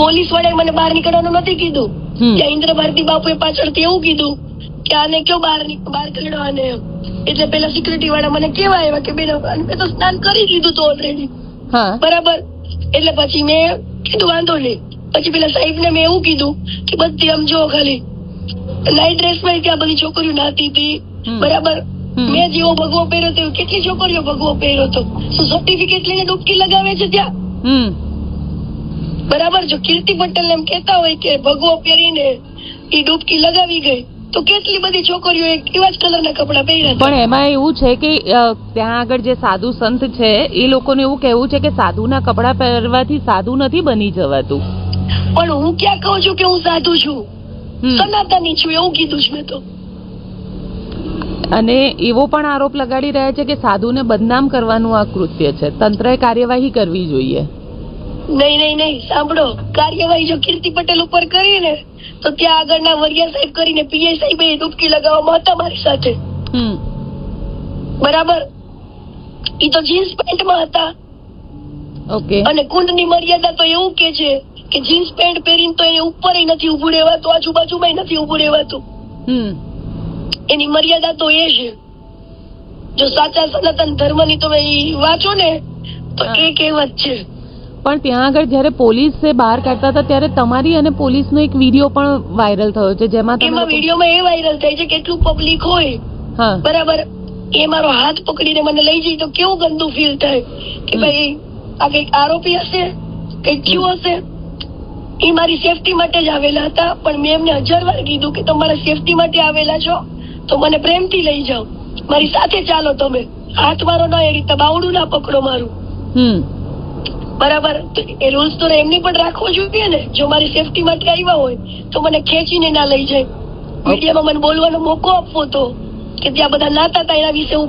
Police વાળાએ મને બહાર નીકળવાનું નથી કીધું. ત્યાં ઇન્દ્ર ભારતી બાપુએ પાછળથી એવું કીધું કે આને કયો બહાર બહાર આને. એટલે પેલા સિક્યુરિટી વાળા મને કેવા આવ્યા કે બેન મેં તો સ્નાન કરી લીધું તો ઓલરેડી બરાબર? એટલે પછી મેં કીધું વાંધો નહીં. પછી પેલા સાહેબ ને મેં એવું કીધું કે બધી આમ જો ખાલી. નાઇટ ડ્રેસમાં ત્યાં બધી છોકરીઓ નાતી હતી. બરાબર? મેં જેવો ભગવો પહેર્યો તો કેટલી છોકરીઓ ભગવો પહેર્યો તો શું સર્ટિફિકેટ લઈને ડૂબકી લગાવે છે ત્યાં? બરાબર જો કીર્તિ પટેલ એમ કેતા હોય કે ભગવો પહેરીને એ ડૂબકી લગાવી ગઈ તો કેટલી બધી છોકરીઓ એવા જ કલરના કપડાં પહેર્યા પણ એમાં એવું છે કે ત્યાં આગળ જે સાધુ સંત છે એ લોકોને એવું કહેવું છે કે સાધુના કપડાં પહેરવાથી સાધુ નથી બની જવાતું. પણ હું ક્યાં કહું છું કે હું સાધુ છું. સનાતની છું એવું કીધું છે મેં તો. અને એવો પણ આરોપ લગાડી રહ્યા છે કે સાધુને બદનામ કરવાનું આ કૃત્ય છે. તંત્રએ કાર્યવાહી કરવી જોઈએ. નહીં નહીં નહીં સાંભળો. કાર્યવાહી જો કીર્તિ પટેલ ઉપર કરીને તો ત્યાં આગળના વરિયા સાહેબ કરીને પીઆઈ સાહેબે ડૂબકી લગાવવામાં હતા મારી સાથે. બરાબર? ઈ તો જીન્સ પેન્ટમાં હતા. ઓકે. અને કુંડની મર્યાદા તો એવું કે છે કે જીન્સ પેન્ટ પહેરીને તો એને ઉપર નથી ઉભું રહેવાતું આજુબાજુમાં નથી ઉભું રહેવાતું. હમ. એની મર્યાદા તો એ છે. જો સાચા સનાતન ધર્મની તમે વાંચો ને તો. એ કહેવત છે. પણ ત્યાં આગળ જ્યારે પોલીસે બહાર કાઢતા હતા ત્યારે તમારી અને પોલીસનો એક વીડિયો પણ વાયરલ થયો છે જેમાં એમાં વિડીયોમાં એ વાયરલ થાય છે કેટલું પબ્લિક હોય. હા. બરાબર. એ મારો હાથ પકડીને મને લઈ જઈ તો કેવું ગંદુ ફીલ થાય? કે ભાઈ આ કંઈક આરોપી હશે? કંઈક થયું હશે? એ મારી સેફટી માટે જ આવેલા હતા પણ મેં એમને હજાર વાર કીધું કે તમારા સેફટી માટે આવેલા છો તો મને પ્રેમથી લઈ જાઓ. મારી સાથે ચાલો તમે. હાથ મારો ના એ રીતે બાવડું ના પકડો મારું. હમ. બરાબર? તો એ રૂલ્સ તો એમની પણ રાખવો જોઈએ ને. જો મારી સેફટી માટે આવ્યા હોય તો મને ખેંચીને ના લઈ જાય. મીડિયામાં મને બોલવાનો મોકો આપવો તો. કે ત્યાં બધા નાતા હતા એના વિશે હું